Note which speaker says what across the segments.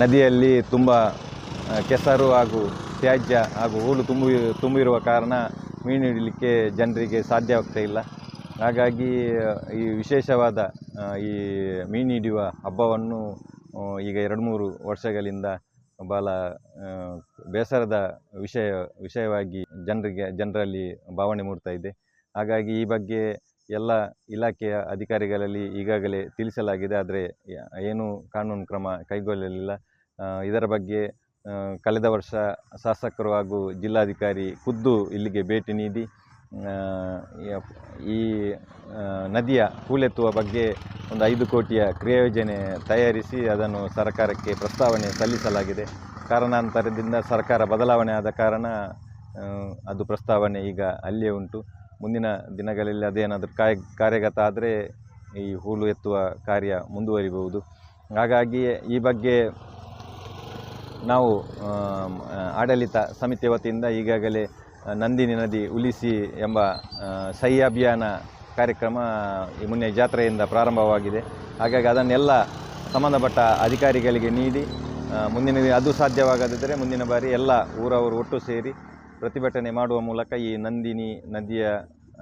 Speaker 1: ನದಿಯಲ್ಲಿ ತುಂಬ ಕೆಸರು ಹಾಗೂ ತ್ಯಾಜ್ಯ ಹಾಗೂ ಹೂಳು ತುಂಬಿ, ತುಂಬಿರುವ ಕಾರಣ ಮೀನು ಹಿಡಿಲಿಕ್ಕೆ ಜನರಿಗೆ ಸಾಧ್ಯವಾಗ್ತಾ ಇಲ್ಲ. ಹಾಗಾಗಿ ಈ ವಿಶೇಷವಾದ ಈ ಮೀನು ಹಿಡಿಯುವ ಹಬ್ಬವನ್ನು ಈಗ ಎರಡು ಮೂರು ವರ್ಷಗಳಿಂದ ಬಹಳ ಬೇಸರದ ವಿಷಯ, ವಿಷಯವಾಗಿ ಜನರಿಗೆ, ಜನರಲ್ಲಿ ಭಾವನೆ ಮೂಡ್ತಾ ಇದೆ. ಹಾಗಾಗಿ ಈ ಬಗ್ಗೆ ಎಲ್ಲ ಇಲಾಖೆಯ ಅಧಿಕಾರಿಗಳಲ್ಲಿ ಈಗಾಗಲೇ ತಿಳಿಸಲಾಗಿದೆ. ಆದರೆ ಏನೂ ಕಾನೂನು ಕ್ರಮ ಕೈಗೊಳ್ಳಲಿಲ್ಲ. ಇದರ ಬಗ್ಗೆ ಕಳೆದ ವರ್ಷ ಶಾಸಕರು ಹಾಗೂ ಜಿಲ್ಲಾಧಿಕಾರಿ ಖುದ್ದು ಇಲ್ಲಿಗೆ ಭೇಟಿ ನೀಡಿ ಈ ನದಿಯ ಹೂಳೆತ್ತುವ ಬಗ್ಗೆ ಒಂದು ಐದು ಕೋಟಿಯ ಕ್ರಿಯಾಯೋಜನೆ ತಯಾರಿಸಿ ಅದನ್ನು ಸರ್ಕಾರಕ್ಕೆ ಪ್ರಸ್ತಾವನೆ ಸಲ್ಲಿಸಲಾಗಿದೆ. ಕಾರಣಾಂತರದಿಂದ ಸರ್ಕಾರ ಬದಲಾವಣೆ ಆದ ಕಾರಣ ಅದು ಪ್ರಸ್ತಾವನೆ ಈಗ ಅಲ್ಲಿಯೇ ಉಂಟು. ಮುಂದಿನ ದಿನಗಳಲ್ಲಿ ಅದೇನಾದರೂ ಕಾಯ್ ಕಾರ್ಯಗತ ಆದರೆ ಈ ಹೂಳು ಎತ್ತುವ ಕಾರ್ಯ ಮುಂದುವರಿಬಹುದು. ಹಾಗಾಗಿ ಈ ಬಗ್ಗೆ ನಾವು ಆಡಳಿತ ಸಮಿತಿ ವತಿಯಿಂದ ಈಗಾಗಲೇ ನಂದಿನಿ ನದಿ ಉಳಿಸಿ ಎಂಬ ಸಹಿ ಅಭಿಯಾನ ಕಾರ್ಯಕ್ರಮ ಈ ಮುನ್ನೆ ಜಾತ್ರೆಯಿಂದ ಪ್ರಾರಂಭವಾಗಿದೆ. ಹಾಗಾಗಿ ಅದನ್ನೆಲ್ಲ ಸಂಬಂಧಪಟ್ಟ ಅಧಿಕಾರಿಗಳಿಗೆ ನೀಡಿ ಮುಂದಿನ ದಿನ ಅದು ಸಾಧ್ಯವಾಗದಿದ್ದರೆ ಮುಂದಿನ ಬಾರಿ ಎಲ್ಲ ಊರವರು ಒಟ್ಟು ಸೇರಿ ಪ್ರತಿಭಟನೆ ಮಾಡುವ ಮೂಲಕ ಈ ನಂದಿನಿ ನದಿಯ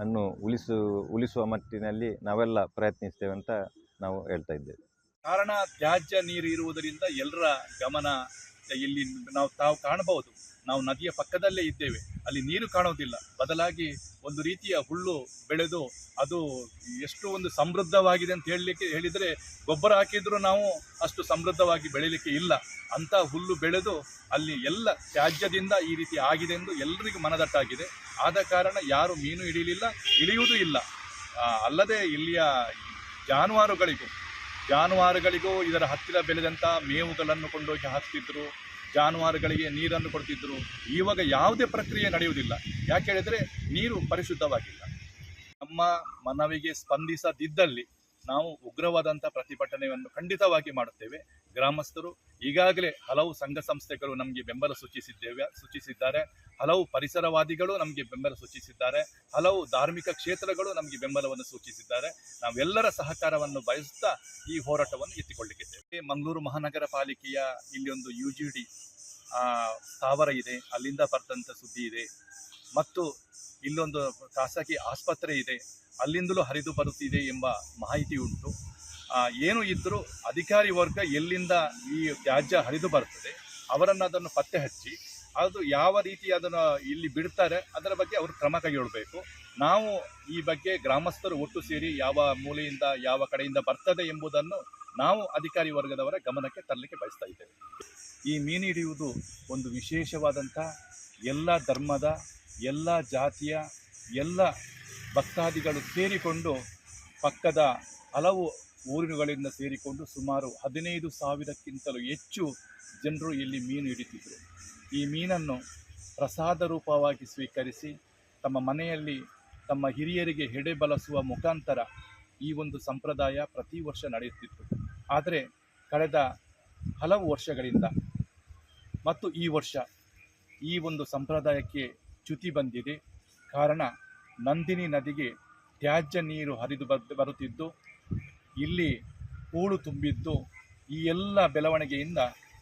Speaker 1: ಅನ್ನು ಉಳಿಸು, ಉಳಿಸುವ ಮಟ್ಟಿನಲ್ಲಿ ನಾವೆಲ್ಲ ಪ್ರಯತ್ನಿಸ್ತೇವೆ ಅಂತ ನಾವು ಹೇಳ್ತಾ ಇದ್ದೇವೆ.
Speaker 2: ಕಾರಣ ತ್ಯಾಜ್ಯ ನೀರು ಇರುವುದರಿಂದ ಎಲ್ಲರ ಗಮನ ಇಲ್ಲಿ ನಾವು ತಾವು ಕಾಣಬಹುದು. ನಾವು ನದಿಯ ಪಕ್ಕದಲ್ಲೇ ಇದ್ದೇವೆ. ಅಲ್ಲಿ ನೀರು ಕಾಣುವುದಿಲ್ಲ. ಬದಲಾಗಿ ಒಂದು ರೀತಿಯ ಹುಲ್ಲು ಬೆಳೆದು ಅದು ಎಷ್ಟು ಒಂದು ಸಮೃದ್ಧವಾಗಿದೆ ಅಂತ ಹೇಳಲಿಕ್ಕೆ ಹೇಳಿದರೆ ಗೊಬ್ಬರ ಹಾಕಿದ್ರು ನಾವು ಅಷ್ಟು ಸಮೃದ್ಧವಾಗಿ ಬೆಳೀಲಿಕ್ಕೆ ಇಲ್ಲ. ಅಂತ ಹುಲ್ಲು ಬೆಳೆದು ಅಲ್ಲಿ ಎಲ್ಲ ತ್ಯಾಜ್ಯದಿಂದ ಈ ರೀತಿ ಆಗಿದೆ ಎಂದು ಎಲ್ಲರಿಗೂ ಮನದಟ್ಟಾಗಿದೆ. ಆದ ಕಾರಣ ಯಾರು ಮೀನು ಹಿಡಿಯಲಿಲ್ಲ ಇಳಿಯುವುದೂ ಇಲ್ಲ. ಅಲ್ಲದೆ ಇಲ್ಲಿಯ ಜಾನುವಾರುಗಳಿಗೂ ಜಾನುವಾರುಗಳಿಗೂ ಇದರ ಹತ್ತಿರ ಬೆಳೆದಂಥ ಮೇವುಗಳನ್ನು ಕೊಂಡೋಗಿ ಹಾಕ್ತಿದ್ರು, ಜಾನುವಾರುಗಳಿಗೆ ನೀರನ್ನು ಕೊಡ್ತಿದ್ರು. ಇವಾಗ ಯಾವುದೇ ಪ್ರಕ್ರಿಯೆ ನಡೆಯುವುದಿಲ್ಲ. ಯಾಕೆ ಹೇಳಿದರೆ ನೀರು ಪರಿಶುದ್ಧವಾಗಿಲ್ಲ. ನಮ್ಮ ಮನವಿಗೆ ಸ್ಪಂದಿಸದಿದ್ದಲ್ಲಿ ನಾವು ಉಗ್ರವಾದಂಥ ಪ್ರತಿಭಟನೆಯನ್ನು ಖಂಡಿತವಾಗಿ ಮಾಡುತ್ತೇವೆ. ಗ್ರಾಮಸ್ಥರು ಈಗಾಗಲೇ ಹಲವು ಸಂಘ ಸಂಸ್ಥೆಗಳು ನಮಗೆ ಬೆಂಬಲ ಸೂಚಿಸಿದ್ದೇವೆ, ಸೂಚಿಸಿದ್ದಾರೆ. ಹಲವು ಪರಿಸರವಾದಿಗಳು ನಮಗೆ ಬೆಂಬಲ ಸೂಚಿಸಿದ್ದಾರೆ. ಹಲವು ಧಾರ್ಮಿಕ ಕ್ಷೇತ್ರಗಳು ನಮಗೆ ಬೆಂಬಲವನ್ನು ಸೂಚಿಸಿದ್ದಾರೆ. ನಾವೆಲ್ಲರ ಸಹಕಾರವನ್ನು ಬಯಸುತ್ತಾ ಈ ಹೋರಾಟವನ್ನು ಎತ್ತಿಕೊಳ್ಳಿಕ್ಕಿದ್ದೇವೆ ಮಂಗಳೂರು ಮಹಾನಗರ ಪಾಲಿಕೆಯ ಇಲ್ಲಿ ಒಂದು ಯು ಜಿ ಡಿ ಸ್ಥಾವರ ಇದೆ. ಅಲ್ಲಿಂದ ಬರ್ತಂಥ ಸುದ್ದಿ ಇದೆ. ಮತ್ತು ಇಲ್ಲೊಂದು ಖಾಸಗಿ ಆಸ್ಪತ್ರೆ ಇದೆ. ಅಲ್ಲಿಂದಲೂ ಹರಿದು ಬರುತ್ತಿದೆ ಎಂಬ ಮಾಹಿತಿ ಉಂಟು. ಏನು ಇದ್ದರೂ ಅಧಿಕಾರಿ ವರ್ಗ ಎಲ್ಲಿಂದ ಈ ತ್ಯಾಜ್ಯ ಹರಿದು ಬರ್ತದೆ, ಅವರನ್ನು ಅದನ್ನು ಪತ್ತೆ ಹಚ್ಚಿ, ಅದು ಯಾವ ರೀತಿ ಅದನ್ನು ಇಲ್ಲಿ ಬಿಡ್ತಾರೆ, ಅದರ ಬಗ್ಗೆ ಅವರು ಕ್ರಮ ಕೈಗೊಳ್ಳಬೇಕು. ನಾವು ಈ ಬಗ್ಗೆ ಗ್ರಾಮಸ್ಥರು ಒಟ್ಟು ಸೇರಿ ಯಾವ ಮೂಲೆಯಿಂದ ಯಾವ ಕಡೆಯಿಂದ ಬರ್ತದೆ ಎಂಬುದನ್ನು ನಾವು ಅಧಿಕಾರಿ ವರ್ಗದವರ ಗಮನಕ್ಕೆ ತರಲಿಕ್ಕೆ ಬಯಸ್ತಾ ಇದ್ದೇವೆ. ಈ ಮೀನು ಹಿಡಿಯುವುದು ಒಂದು ವಿಶೇಷವಾದಂಥ ಎಲ್ಲ ಧರ್ಮದ, ಎಲ್ಲ ಜಾತಿಯ, ಎಲ್ಲ ಭಕ್ತಾದಿಗಳು ಸೇರಿಕೊಂಡು ಪಕ್ಕದ ಹಲವು ಊರುಗಳಿಂದ ಸೇರಿಕೊಂಡು ಸುಮಾರು ಹದಿನೈದು ಸಾವಿರಕ್ಕಿಂತಲೂ ಹೆಚ್ಚು ಜನರು ಇಲ್ಲಿ ಮೀನು ಹಿಡಿತಿದ್ದರು ಈ ಮೀನನ್ನು ಪ್ರಸಾದ ರೂಪವಾಗಿ ಸ್ವೀಕರಿಸಿ ತಮ್ಮ ಮನೆಯಲ್ಲಿ ತಮ್ಮ ಹಿರಿಯರಿಗೆ ಹೆಡೆ ಬಲಸುವ ಮುಖಾಂತರ ಈ ಒಂದು ಸಂಪ್ರದಾಯ ಪ್ರತಿ ವರ್ಷ ನಡೆಯುತ್ತಿತ್ತು. ಆದರೆ ಕಳೆದ ಹಲವು ವರ್ಷಗಳಿಂದ ಮತ್ತು ಈ ವರ್ಷ ಈ ಒಂದು ಸಂಪ್ರದಾಯಕ್ಕೆ ಚ್ಯುತಿ ಬಂದಿದೆ. ಕಾರಣ ನಂದಿನಿ ನದಿಗೆ ತ್ಯಾಜ್ಯ ನೀರು ಹರಿದು ಬರ್- ಬರುತ್ತಿದ್ದು ಇಲ್ಲಿ ಹೂಳು ತುಂಬಿದ್ದು ಈ ಎಲ್ಲ ಬೆಳವಣಿಗೆಯಿಂದ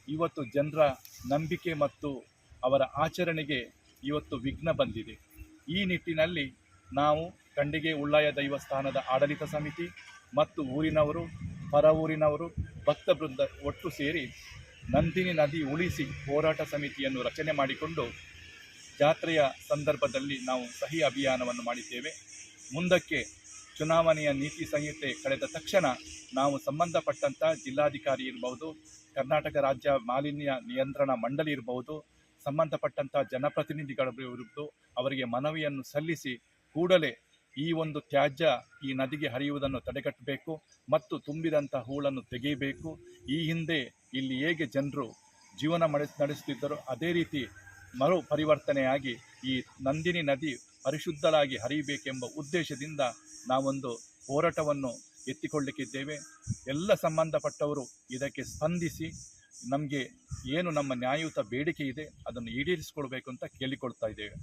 Speaker 2: ಇವತ್ತು ಜನರ ನಂಬಿಕೆ ಮತ್ತು ಅವರ ಆಚರಣೆಗೆ ಇವತ್ತು ವಿಘ್ನ ಬಂದಿದೆ. ಈ ನಿಟ್ಟಿನಲ್ಲಿ ನಾವು ಖಂಡಿಗೆ ಉಳ್ಳಾಯ ದೈವಸ್ಥಾನದ ಆಡಳಿತ ಸಮಿತಿ ಮತ್ತು ಊರಿನವರು, ಪರ ಊರಿನವರು, ಭಕ್ತ ಬೃಂದ ಒಟ್ಟು ಸೇರಿ ನಂದಿನಿ ನದಿ ಉಳಿಸಿ ಹೋರಾಟ ಸಮಿತಿಯನ್ನು ರಚನೆ ಮಾಡಿಕೊಂಡು ಜಾತ್ರೆಯ ಸಂದರ್ಭದಲ್ಲಿ ನಾವು ಸಹಿ ಅಭಿಯಾನವನ್ನು ಮಾಡಿದ್ದೇವೆ. ಮುಂದಕ್ಕೆ ಚುನಾವಣೆಯ ನೀತಿ ಸಂಹಿತೆ ಕಳೆದ ತಕ್ಷಣ ನಾವು ಸಂಬಂಧಪಟ್ಟಂಥ ಜಿಲ್ಲಾಧಿಕಾರಿ ಇರಬಹುದು, ಕರ್ನಾಟಕ ರಾಜ್ಯ ಮಾಲಿನ್ಯ ನಿಯಂತ್ರಣ ಮಂಡಳಿ ಇರಬಹುದು ಸಂಬಂಧಪಟ್ಟಂಥ ಜನಪ್ರತಿನಿಧಿಗಳು ಅವರಿಗೆ ಮನವಿಯನ್ನು ಸಲ್ಲಿಸಿ ಕೂಡಲೇ ಈ ಒಂದು ತ್ಯಾಜ್ಯ ಈ ನದಿಗೆ ಹರಿಯುವುದನ್ನು ತಡೆಗಟ್ಟಬೇಕು ಮತ್ತು ತುಂಬಿದಂಥ ಹೂಳನ್ನು ತೆಗೆಯಬೇಕು. ಈ ಹಿಂದೆ ಇಲ್ಲಿ ಹೇಗೆ ಜನರು ಜೀವನ ನಡೆಸ್, ನಡೆಸುತ್ತಿದ್ದರೋ ಅದೇ ರೀತಿ ಮರು ಪರಿವರ್ತನೆಯಾಗಿ ಈ ನಂದಿನಿ ನದಿ ಪರಿಶುದ್ಧರಾಗಿ ಹರಿಯಬೇಕೆಂಬ ಉದ್ದೇಶದಿಂದ ನಾವೊಂದು ಹೋರಾಟವನ್ನು ಎತ್ತಿಕೊಳ್ಳಿಕ್ಕಿದ್ದೇವೆ. ಎಲ್ಲ ಸಂಬಂಧಪಟ್ಟವರು ಇದಕ್ಕೆ ಸ್ಪಂದಿಸಿ ನಮಗೆ ಏನು ನಮ್ಮ ನ್ಯಾಯಯುತ ಬೇಡಿಕೆ ಇದೆ ಅದನ್ನು ಈಡೇರಿಸಿಕೊಳ್ಬೇಕು ಅಂತ ಕೇಳಿಕೊಳ್ತಾ ಇದ್ದೇವೆ.